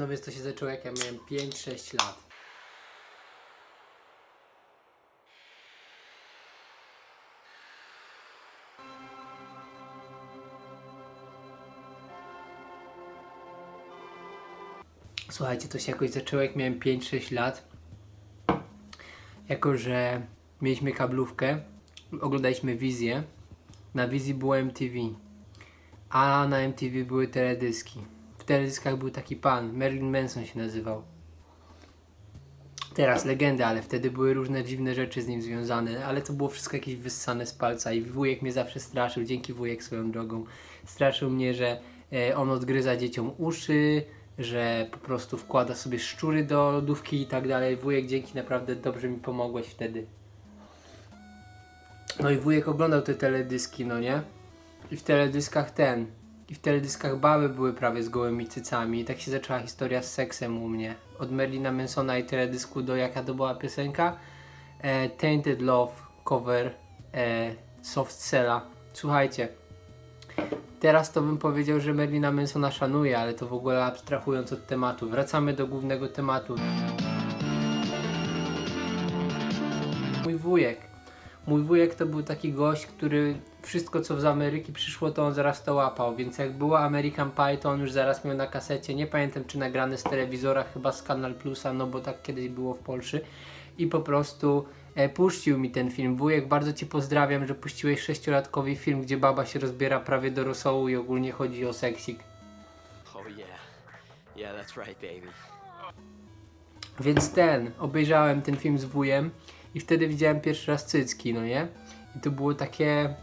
No więc to się zaczęło jak ja miałem 5-6 lat. Słuchajcie, to się jakoś zaczęło jak miałem 5-6 lat. Jako, że mieliśmy kablówkę, oglądaliśmy wizję. Na wizji było MTV, a na MTV były teledyski. Teledyskach był taki pan, Marilyn Manson się nazywał. Teraz legenda, ale wtedy były różne dziwne rzeczy z nim związane, ale to było wszystko jakieś wyssane z palca i wujek mnie zawsze straszył, dzięki wujek swoją drogą. Straszył mnie, że e, on odgryza dzieciom uszy, że po prostu wkłada sobie szczury do lodówki i tak dalej. Wujek, dzięki naprawdę dobrze mi pomogłeś wtedy. No i wujek oglądał te teledyski, no nie? I w teledyskach ten. I w teledyskach baby były prawie z gołymi cycami. I tak się zaczęła historia z seksem u mnie. Od Merlina Mansona i teledysku do jaka to była piosenka? E, Tainted Love cover e, Soft Cella. Słuchajcie. Teraz to bym powiedział, że Merlina Mansona szanuję, ale to w ogóle abstrahując od tematu. Wracamy do głównego tematu. Mój wujek. Mój wujek to był taki gość, który wszystko co z Ameryki przyszło, to on zaraz to łapał, więc jak była American Pie, to on już zaraz miał na kasecie. Nie pamiętam czy nagrane z telewizora, chyba z Kanal Plusa, no bo tak kiedyś było w Polsce. I po prostu e, puścił mi ten film. Wujek, bardzo Cię pozdrawiam, że puściłeś sześciolatkowy film, gdzie baba się rozbiera prawie do rosołu i ogólnie chodzi o seksik. Oh yeah. Yeah, that's right, baby. Więc ten, obejrzałem ten film z wujem i wtedy widziałem pierwszy raz cycki, no nie? I to było takie,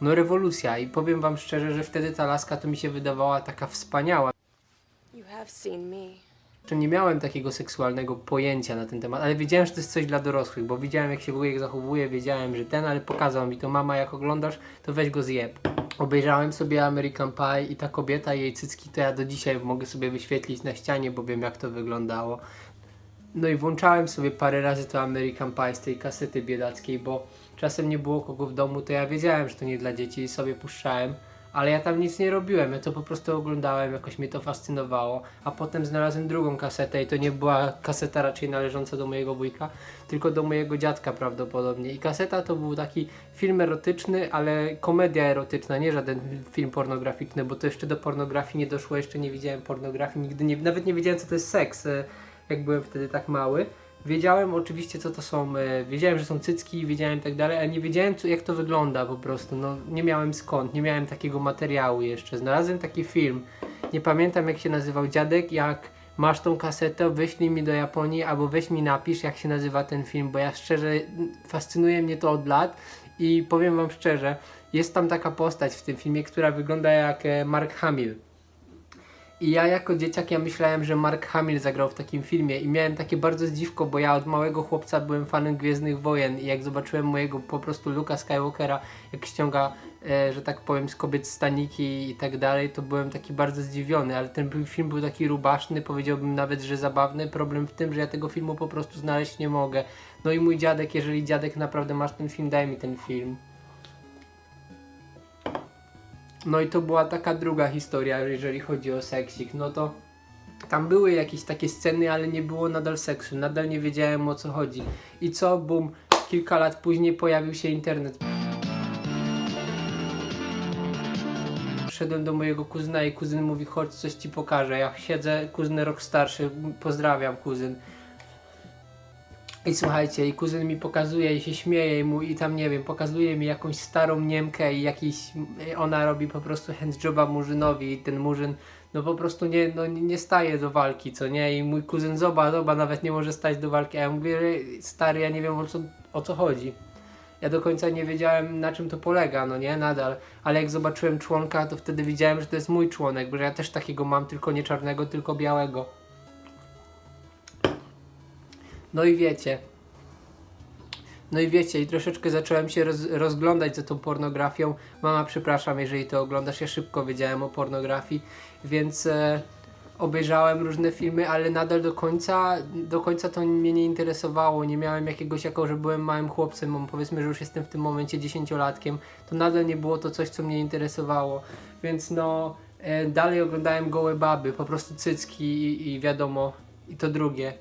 no rewolucja i powiem wam szczerze, że wtedy ta laska to mi się wydawała taka wspaniała. You have seen me. Jeszcze nie miałem takiego seksualnego pojęcia na ten temat, ale wiedziałem, że to jest coś dla dorosłych, bo widziałem jak się wujek zachowuje, wiedziałem, że ten, ale pokazał mi to, mama jak oglądasz, to weź go zjeb. Obejrzałem sobie American Pie i ta kobieta i jej cycki to ja do dzisiaj mogę sobie wyświetlić na ścianie, bo wiem jak to wyglądało. No i włączałem sobie parę razy to American Pie z tej kasety biedackiej, bo czasem nie było kogo w domu, to ja wiedziałem, że to nie dla dzieci i sobie puszczałem, ale ja tam nic nie robiłem, ja to po prostu oglądałem, jakoś mnie to fascynowało, a potem znalazłem drugą kasetę i to nie była kaseta raczej należąca do mojego wujka, tylko do mojego dziadka prawdopodobnie. I kaseta to był taki film erotyczny, ale komedia erotyczna, nie żaden film pornograficzny, bo to jeszcze do pornografii nie doszło, jeszcze nie widziałem pornografii, nigdy nie, nawet nie wiedziałem co to jest seks, e, jak byłem wtedy tak mały. Wiedziałem oczywiście co to są, e, wiedziałem, że są cycki, wiedziałem tak dalej, ale nie wiedziałem co, jak to wygląda po prostu, no nie miałem skąd, nie miałem takiego materiału jeszcze. Znalazłem taki film, nie pamiętam jak się nazywał dziadek, jak masz tą kasetę, wyślij mi do Japonii albo weź mi napisz jak się nazywa ten film, bo ja szczerze, fascynuje mnie to od lat i powiem wam szczerze, jest tam taka postać w tym filmie, która wygląda jak e, Mark Hamill. I ja jako dzieciak ja myślałem, że Mark Hamill zagrał w takim filmie i miałem takie bardzo zdziwko, bo ja od małego chłopca byłem fanem Gwiezdnych Wojen i jak zobaczyłem mojego po prostu Luka Skywalkera, jak ściąga, e, że tak powiem, z kobiet staniki i tak dalej, to byłem taki bardzo zdziwiony, ale ten film był taki rubaszny, powiedziałbym nawet, że zabawny. Problem w tym, że ja tego filmu po prostu znaleźć nie mogę. No i mój dziadek, jeżeli dziadek naprawdę masz ten film, daj mi ten film. No i to była taka druga historia, jeżeli chodzi o seksik. No to tam były jakieś takie sceny, ale nie było nadal seksu. Nadal nie wiedziałem o co chodzi. I co? Bum. Kilka lat później pojawił się internet. Wszedłem do mojego kuzyna i kuzyn mówi, chodź coś ci pokażę. Ja siedzę, kuzyn rok starszy, pozdrawiam kuzyn. I słuchajcie, i kuzyn mi pokazuje i się śmieje i mu i tam nie wiem, pokazuje mi jakąś starą Niemkę i jakiś, ona robi po prostu handjoba murzynowi i ten murzyn no po prostu nie, no, nie staje do walki, co nie? I mój kuzyn zoba, zoba nawet nie może stać do walki, a ja mówię, stary, ja nie wiem o co, o co chodzi. Ja do końca nie wiedziałem na czym to polega, no nie, nadal, ale jak zobaczyłem członka, to wtedy widziałem, że to jest mój członek, bo ja też takiego mam, tylko nie czarnego, tylko białego. No i wiecie. No i wiecie, i troszeczkę zacząłem się roz, rozglądać za tą pornografią. Mama, przepraszam, jeżeli to oglądasz, ja szybko wiedziałem o pornografii, więc e, obejrzałem różne filmy, ale nadal do końca, do końca to mnie nie interesowało. Nie miałem jakiegoś, jako że byłem małym chłopcem, powiedzmy, że już jestem w tym momencie dziesięciolatkiem, to nadal nie było to coś, co mnie interesowało. Więc no, E, dalej oglądałem gołe baby, po prostu cycki i, i wiadomo, i to drugie.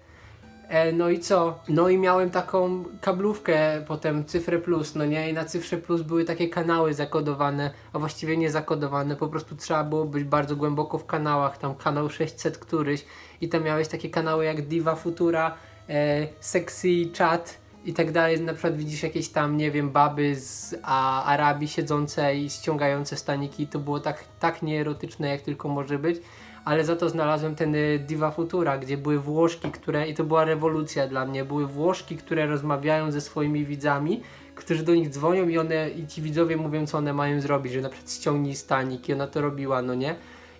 E, no i co? No i miałem taką kablówkę, potem cyfrę plus, no nie? I na cyfrze plus były takie kanały zakodowane, a właściwie nie zakodowane, po prostu trzeba było być bardzo głęboko w kanałach, tam kanał 600 któryś i tam miałeś takie kanały jak Diva Futura, e, Sexy Chat i tak dalej. Na przykład widzisz jakieś tam, nie wiem, baby z a, Arabii siedzące i ściągające staniki, to było tak, tak nieerotyczne jak tylko może być ale za to znalazłem ten y, Diva Futura, gdzie były Włoszki, które, i to była rewolucja dla mnie, były Włoszki, które rozmawiają ze swoimi widzami, którzy do nich dzwonią i one, i ci widzowie mówią, co one mają zrobić, że na przykład ściągnij stanik i ona to robiła, no nie?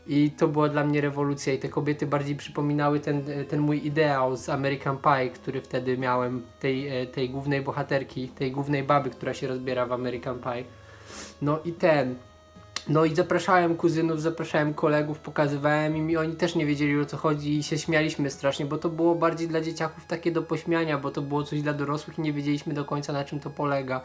I to była dla mnie rewolucja i te kobiety bardziej przypominały ten, ten mój ideał z American Pie, który wtedy miałem, tej, e, tej głównej bohaterki, tej głównej baby, która się rozbiera w American Pie. No i ten, no i zapraszałem kuzynów, zapraszałem kolegów, pokazywałem im i oni też nie wiedzieli o co chodzi i się śmialiśmy strasznie, bo to było bardziej dla dzieciaków takie do pośmiania, bo to było coś dla dorosłych i nie wiedzieliśmy do końca na czym to polega.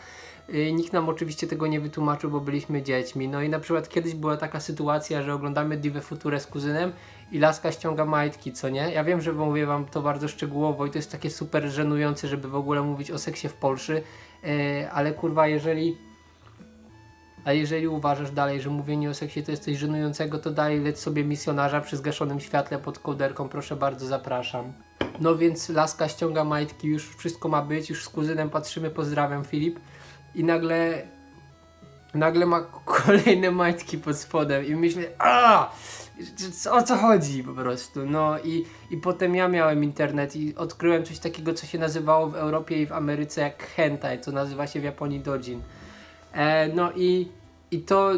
Yy, nikt nam oczywiście tego nie wytłumaczył, bo byliśmy dziećmi. No i na przykład kiedyś była taka sytuacja, że oglądamy Divę Futurę z kuzynem i laska ściąga majtki, co nie? Ja wiem, że mówię wam to bardzo szczegółowo i to jest takie super żenujące, żeby w ogóle mówić o seksie w Polsce, yy, ale kurwa, jeżeli a jeżeli uważasz dalej, że mówienie o seksie to jest coś żenującego, to dalej leć sobie misjonarza przy zgaszonym świetle pod kołderką, proszę bardzo, zapraszam. No więc laska ściąga majtki, już wszystko ma być, już z kuzynem patrzymy, pozdrawiam Filip. I nagle, nagle ma kolejne majtki pod spodem i myślę, a o co chodzi po prostu, no i, i potem ja miałem internet i odkryłem coś takiego, co się nazywało w Europie i w Ameryce jak hentai, co nazywa się w Japonii dojin. E, no i, i to,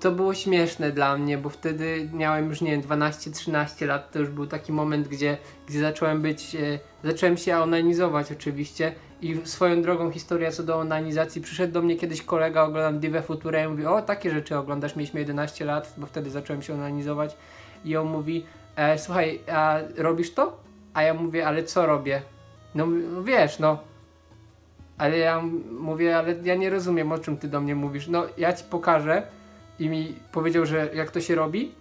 to było śmieszne dla mnie, bo wtedy miałem już, nie wiem, 12-13 lat, to już był taki moment, gdzie, gdzie zacząłem być, e, zacząłem się onanizować oczywiście i swoją drogą historia co do onanizacji, przyszedł do mnie kiedyś kolega, oglądam Divę Futurę i mówi, o takie rzeczy oglądasz, mieliśmy 11 lat, bo wtedy zacząłem się onanizować i on mówi, e, słuchaj, a robisz to? A ja mówię, ale co robię? No wiesz, no, ale ja mówię, ale ja nie rozumiem o czym ty do mnie mówisz. No ja ci pokażę i mi powiedział, że jak to się robi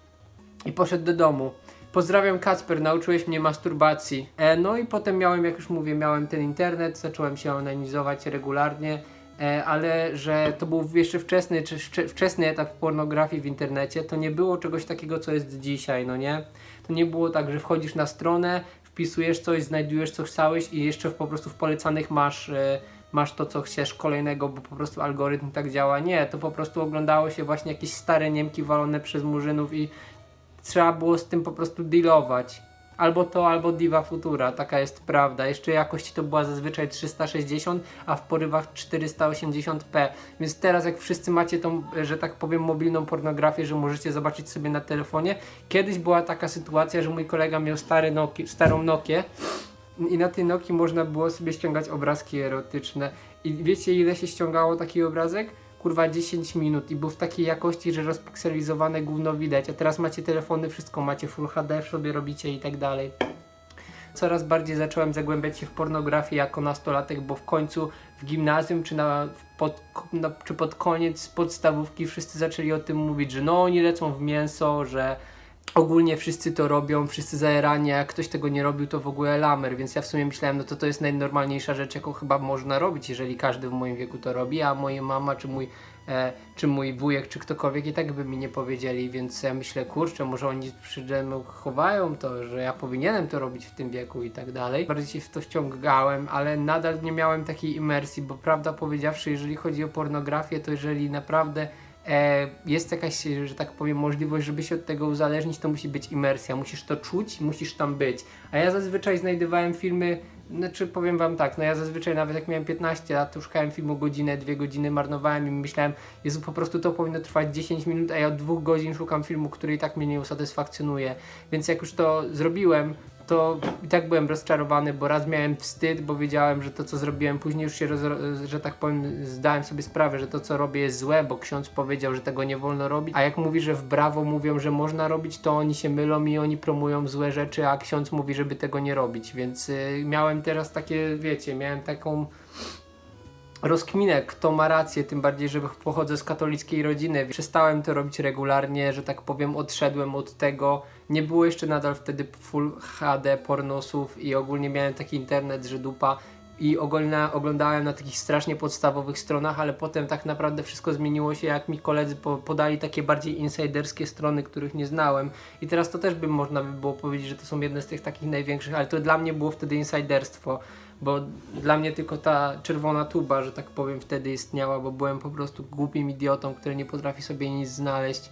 i poszedł do domu. Pozdrawiam Kacper, nauczyłeś mnie masturbacji. E, no i potem miałem, jak już mówię, miałem ten internet, zacząłem się onanizować regularnie, e, ale że to był jeszcze wczesny, czy wcze- wczesny etap pornografii w internecie, to nie było czegoś takiego, co jest dzisiaj, no nie? To nie było tak, że wchodzisz na stronę, wpisujesz coś, znajdujesz co chciałeś i jeszcze po prostu w polecanych masz, e, masz to, co chcesz kolejnego, bo po prostu algorytm tak działa. Nie, to po prostu oglądało się właśnie jakieś stare Niemki walone przez murzynów i trzeba było z tym po prostu dealować. Albo to, albo Diva Futura, taka jest prawda. Jeszcze jakość to była zazwyczaj 360, a w porywach 480p. Więc teraz jak wszyscy macie tą, że tak powiem, mobilną pornografię, że możecie zobaczyć sobie na telefonie. Kiedyś była taka sytuacja, że mój kolega miał stary Noki, starą Nokię i na tej Nokii można było sobie ściągać obrazki erotyczne. I wiecie ile się ściągało taki obrazek? Kurwa 10 minut i był w takiej jakości, że rozpikselizowane gówno widać. A teraz macie telefony, wszystko macie Full HD, sobie robicie i tak dalej. Coraz bardziej zacząłem zagłębiać się w pornografię jako nastolatek, bo w końcu w gimnazjum czy, na, pod, na, czy pod koniec podstawówki wszyscy zaczęli o tym mówić, że no oni lecą w mięso, że ogólnie wszyscy to robią, wszyscy zajerani, a jak ktoś tego nie robił, to w ogóle lamer, więc ja w sumie myślałem, no to to jest najnormalniejsza rzecz, jaką chyba można robić, jeżeli każdy w moim wieku to robi, a moja mama, czy mój, e, czy mój wujek, czy ktokolwiek i tak by mi nie powiedzieli, więc ja myślę, kurczę, może oni przede mną chowają to, że ja powinienem to robić w tym wieku i tak dalej. Bardziej się w to wciągałem, ale nadal nie miałem takiej imersji, bo prawda powiedziawszy, jeżeli chodzi o pornografię, to jeżeli naprawdę jest jakaś, że tak powiem, możliwość, żeby się od tego uzależnić, to musi być imersja. Musisz to czuć, musisz tam być. A ja zazwyczaj znajdowałem filmy, znaczy powiem wam tak, no ja zazwyczaj nawet jak miałem 15 lat, to szukałem filmu godzinę, dwie godziny, marnowałem i myślałem, Jezu, po prostu to powinno trwać 10 minut, a ja od dwóch godzin szukam filmu, który i tak mnie nie usatysfakcjonuje. Więc jak już to zrobiłem, to i tak byłem rozczarowany, bo raz miałem wstyd, bo wiedziałem, że to co zrobiłem później już się, że tak powiem, zdałem sobie sprawę, że to co robię jest złe, bo ksiądz powiedział, że tego nie wolno robić, a jak mówi, że w brawo mówią, że można robić, to oni się mylą i oni promują złe rzeczy, a ksiądz mówi, żeby tego nie robić, więc y, miałem teraz takie, wiecie, miałem taką rozkminę, kto ma rację, tym bardziej, że pochodzę z katolickiej rodziny. Przestałem to robić regularnie, że tak powiem, odszedłem od tego. Nie było jeszcze nadal wtedy full HD pornosów i ogólnie miałem taki internet, że dupa i ogólnie oglądałem na takich strasznie podstawowych stronach, ale potem tak naprawdę wszystko zmieniło się, jak mi koledzy po, podali takie bardziej insiderskie strony, których nie znałem. I teraz to też by można by było powiedzieć, że to są jedne z tych takich największych, ale to dla mnie było wtedy insiderstwo, bo dla mnie tylko ta czerwona tuba, że tak powiem, wtedy istniała, bo byłem po prostu głupim idiotą, który nie potrafi sobie nic znaleźć.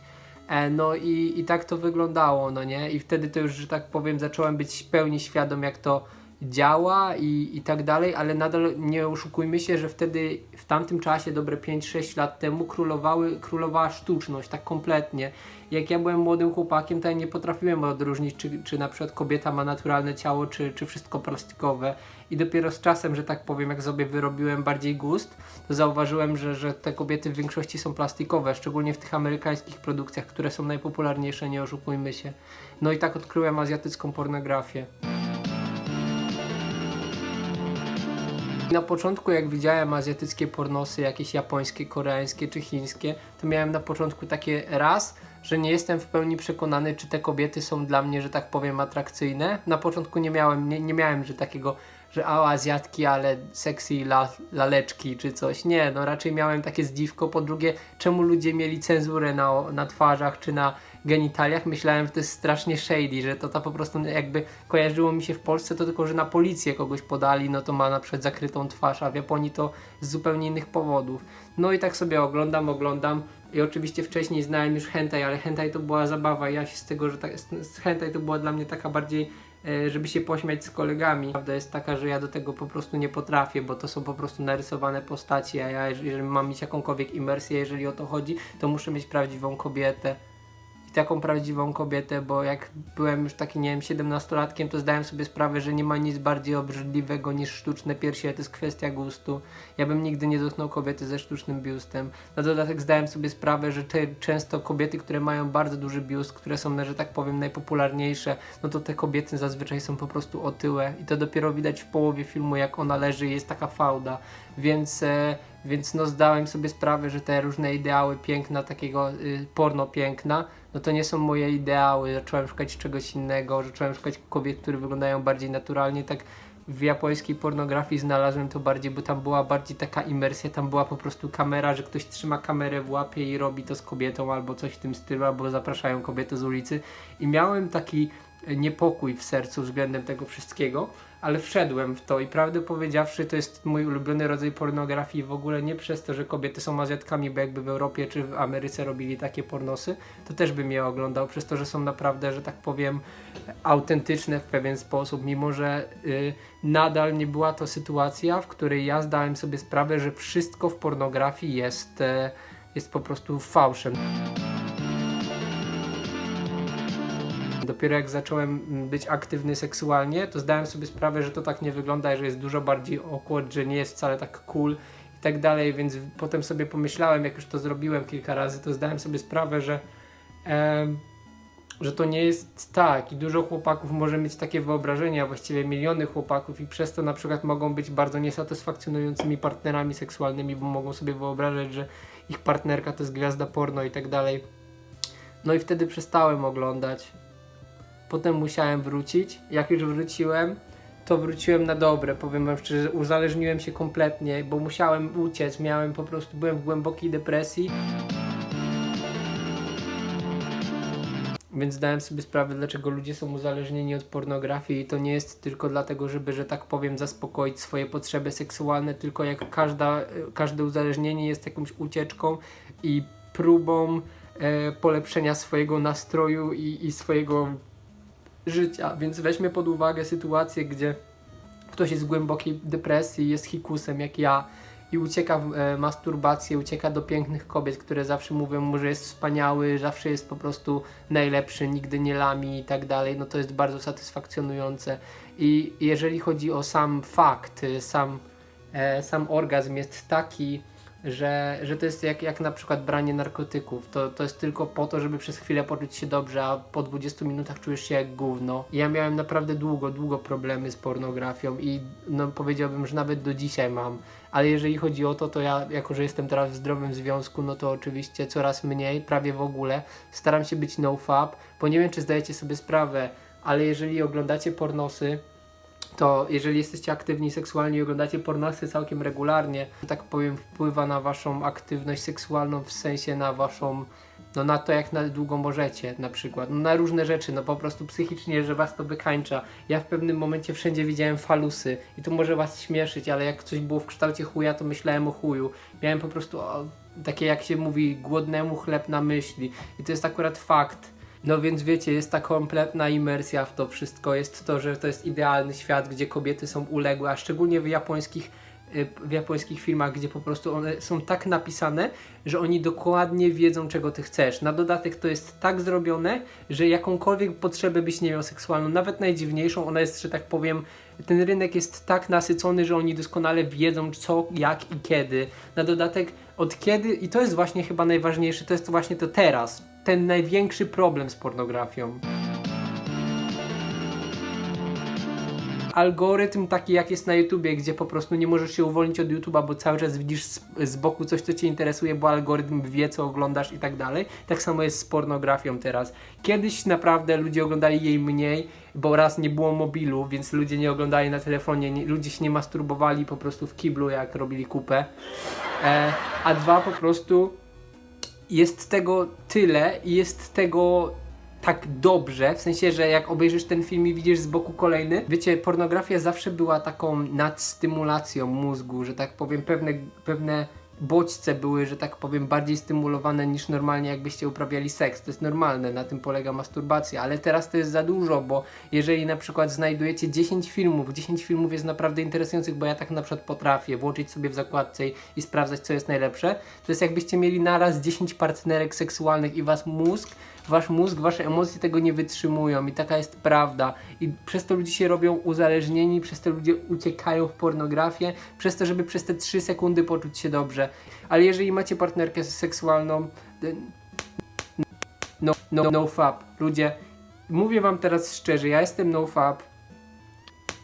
E, No i, i tak to wyglądało, no nie? I wtedy to już, że tak powiem, zacząłem być w pełni świadom, jak to działa i, i tak dalej, ale nadal nie oszukujmy się, że wtedy w tamtym czasie, dobre 5-6 lat temu, królowały, królowała sztuczność, tak kompletnie. Jak ja byłem młodym chłopakiem, to ja nie potrafiłem odróżnić, czy, czy na przykład kobieta ma naturalne ciało, czy, czy wszystko plastikowe. I dopiero z czasem, że tak powiem, jak sobie wyrobiłem bardziej gust, to zauważyłem, że, że te kobiety w większości są plastikowe, szczególnie w tych amerykańskich produkcjach, które są najpopularniejsze, nie oszukujmy się. No i tak odkryłem azjatycką pornografię. Na początku, jak widziałem azjatyckie pornosy, jakieś japońskie, koreańskie czy chińskie, to miałem na początku takie raz, że nie jestem w pełni przekonany, czy te kobiety są dla mnie, że tak powiem, atrakcyjne. Na początku nie miałem, nie, nie miałem, że takiego, że a azjatki, ale sexy la, laleczki czy coś. Nie, no raczej miałem takie zdziwko. Po drugie, czemu ludzie mieli cenzurę na, na twarzach czy na genitaliach? Myślałem, że to jest strasznie shady, że to, to po prostu jakby kojarzyło mi się w Polsce to tylko, że na policję kogoś podali, no to ma na przykład zakrytą twarz, a w Japonii to z zupełnie innych powodów. No i tak sobie oglądam, oglądam. I oczywiście wcześniej znałem już hentai, ale hentai to była zabawa. Ja się z tego, że tak, z hentai to była dla mnie taka bardziej, e, żeby się pośmiać z kolegami. Prawda jest taka, że ja do tego po prostu nie potrafię, bo to są po prostu narysowane postacie, a ja jeżeli jeżeli mam mieć jakąkolwiek imersję, jeżeli o to chodzi, to muszę mieć prawdziwą kobietę. Taką prawdziwą kobietę, bo jak byłem już taki, nie wiem, 17-latkiem, to zdałem sobie sprawę, że nie ma nic bardziej obrzydliwego niż sztuczne piersi, to jest kwestia gustu. Ja bym nigdy nie dotknął kobiety ze sztucznym biustem. Na dodatek zdałem sobie sprawę, że te często kobiety, które mają bardzo duży biust, które są, że tak powiem, najpopularniejsze, no to te kobiety zazwyczaj są po prostu otyłe i to dopiero widać w połowie filmu, jak ona leży i jest taka fałda. Więc, e, więc no zdałem sobie sprawę, że te różne ideały piękna, takiego y, porno piękna, no to nie są moje ideały. Zacząłem szukać czegoś innego, zacząłem szukać kobiet, które wyglądają bardziej naturalnie, tak w japońskiej pornografii znalazłem to bardziej, bo tam była bardziej taka imersja, tam była po prostu kamera, że ktoś trzyma kamerę w łapie i robi to z kobietą albo coś w tym stylu, albo zapraszają kobiety z ulicy i miałem taki niepokój w sercu względem tego wszystkiego, ale wszedłem w to i prawdę powiedziawszy to jest mój ulubiony rodzaj pornografii. W ogóle nie przez to, że kobiety są Azjatkami, bo jakby w Europie czy w Ameryce robili takie pornosy, to też bym je oglądał, przez to, że są naprawdę, że tak powiem, autentyczne w pewien sposób, mimo że y, nadal nie była to sytuacja, w której ja zdałem sobie sprawę, że wszystko w pornografii jest, e, jest po prostu fałszem. Dopiero jak zacząłem być aktywny seksualnie, to zdałem sobie sprawę, że to tak nie wygląda, że jest dużo bardziej awkward, że nie jest wcale tak cool i tak dalej, więc potem sobie pomyślałem, jak już to zrobiłem kilka razy, to zdałem sobie sprawę, że em, że to nie jest tak i dużo chłopaków może mieć takie wyobrażenia, właściwie miliony chłopaków i przez to na przykład mogą być bardzo niesatysfakcjonującymi partnerami seksualnymi, bo mogą sobie wyobrażać, że ich partnerka to jest gwiazda porno i tak dalej. No i wtedy przestałem oglądać. Potem musiałem wrócić. Jak już wróciłem, to wróciłem na dobre, powiem wam szczerze, uzależniłem się kompletnie, bo musiałem uciec, miałem po prostu, byłem w głębokiej depresji. Więc zdałem sobie sprawę, dlaczego ludzie są uzależnieni od pornografii i to nie jest tylko dlatego, żeby, że tak powiem, zaspokoić swoje potrzeby seksualne, tylko jak każda, każde uzależnienie jest jakąś ucieczką i próbą e, polepszenia swojego nastroju i, i swojego życia. Więc weźmy pod uwagę sytuację, gdzie ktoś jest w głębokiej depresji, jest hikusem jak ja i ucieka w e, masturbację, ucieka do pięknych kobiet, które zawsze mówią mu, że jest wspaniały, zawsze jest po prostu najlepszy, nigdy nie lami i tak dalej, no to jest bardzo satysfakcjonujące. I jeżeli chodzi o sam fakt, sam, e, sam orgazm jest taki że, że to jest jak, jak na przykład branie narkotyków. To, to jest tylko po to, żeby przez chwilę poczuć się dobrze, a po 20 minutach czujesz się jak gówno. Ja miałem naprawdę długo, długo problemy z pornografią i no, powiedziałbym, że nawet do dzisiaj mam. Ale jeżeli chodzi o to, to ja, jako że jestem teraz w zdrowym związku, no to oczywiście coraz mniej, prawie w ogóle. Staram się być nofap, bo nie wiem, czy zdajecie sobie sprawę, ale jeżeli oglądacie pornosy, to jeżeli jesteście aktywni seksualnie i oglądacie pornosy całkiem regularnie, tak powiem, wpływa na waszą aktywność seksualną, w sensie na waszą, no na to jak na długo możecie na przykład, no na różne rzeczy, no po prostu psychicznie, że was to wykańcza. Ja w pewnym momencie wszędzie widziałem falusy i to może was śmieszyć, ale jak coś było w kształcie chuja, to myślałem o chuju. Miałem po prostu o, takie jak się mówi, głodnemu chleb na myśli i to jest akurat fakt. No więc wiecie, jest ta kompletna imersja w to wszystko. Jest to, że to jest idealny świat, gdzie kobiety są uległe, a szczególnie w japońskich, y, w japońskich filmach, gdzie po prostu one są tak napisane, że oni dokładnie wiedzą, czego ty chcesz. Na dodatek to jest tak zrobione, że jakąkolwiek potrzebę byś nie miał seksualną, nawet najdziwniejszą, ona jest, że tak powiem, ten rynek jest tak nasycony, że oni doskonale wiedzą co, jak i kiedy. Na dodatek od kiedy, i to jest właśnie chyba najważniejsze, to jest właśnie to teraz, ten największy problem z pornografią. Algorytm taki jak jest na YouTubie, gdzie po prostu nie możesz się uwolnić od YouTube'a, bo cały czas widzisz z, z boku coś, co Cię interesuje, bo algorytm wie, co oglądasz i tak dalej. Tak samo jest z pornografią teraz. Kiedyś naprawdę ludzie oglądali jej mniej, bo raz nie było mobilu, więc ludzie nie oglądali na telefonie, nie, ludzie się nie masturbowali po prostu w kiblu, jak robili kupę. E, a dwa po prostu jest tego tyle i jest tego tak dobrze, w sensie, że jak obejrzysz ten film i widzisz z boku kolejny, wiecie, pornografia zawsze była taką nadstymulacją mózgu, że tak powiem, pewne, pewne bodźce były, że tak powiem, bardziej stymulowane niż normalnie jakbyście uprawiali seks. To jest normalne, na tym polega masturbacja, ale teraz to jest za dużo, bo jeżeli na przykład znajdujecie 10 filmów, 10 filmów jest naprawdę interesujących, bo ja tak na przykład potrafię włączyć sobie w zakładce i, sprawdzać, co jest najlepsze, to jest jakbyście mieli naraz 10 partnerek seksualnych i was mózg wasz mózg, wasze emocje tego nie wytrzymują i taka jest prawda. I przez to ludzie się robią uzależnieni, przez to ludzie uciekają w pornografię, przez to, żeby przez te 3 sekundy poczuć się dobrze. Ale jeżeli macie partnerkę seksualną, y, no, no, no fab. Ludzie, mówię wam teraz szczerze, ja jestem no fab.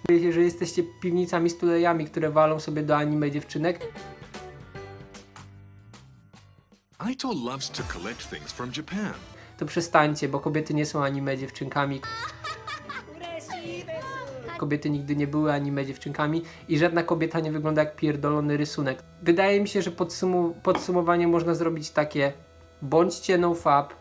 Wiecie, że jesteście piwnicami, studejami, które walą sobie do anime dziewczynek, Aito loves to collect things from Japan. To przestańcie, bo kobiety nie są anime dziewczynkami. Kobiety nigdy nie były anime dziewczynkami i żadna kobieta nie wygląda jak pierdolony rysunek. Wydaje mi się, że podsumu- podsumowanie można zrobić takie: bądźcie no fab,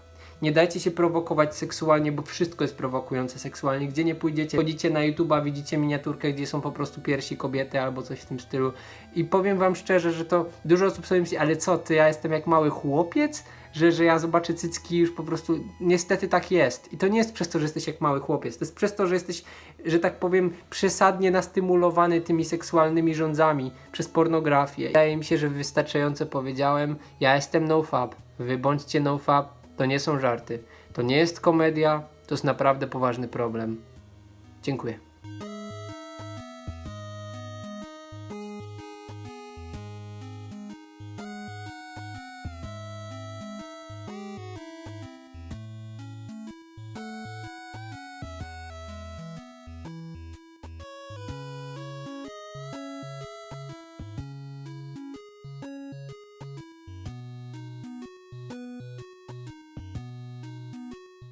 nie dajcie się prowokować seksualnie, bo wszystko jest prowokujące seksualnie. Gdzie nie pójdziecie, chodzicie na YouTube'a, widzicie miniaturkę, gdzie są po prostu piersi kobiety albo coś w tym stylu. I powiem wam szczerze, że to dużo osób sobie myśli, ale co, ty, ja jestem jak mały chłopiec? Że, że ja zobaczę cycki już po prostu, niestety tak jest. I to nie jest przez to, że jesteś jak mały chłopiec, to jest przez to, że jesteś, że tak powiem, przesadnie nastymulowany tymi seksualnymi rządzami przez pornografię. Wydaje mi się, że wystarczająco powiedziałem, ja jestem nofab, wy bądźcie nofab, to nie są żarty. To nie jest komedia, to jest naprawdę poważny problem. Dziękuję.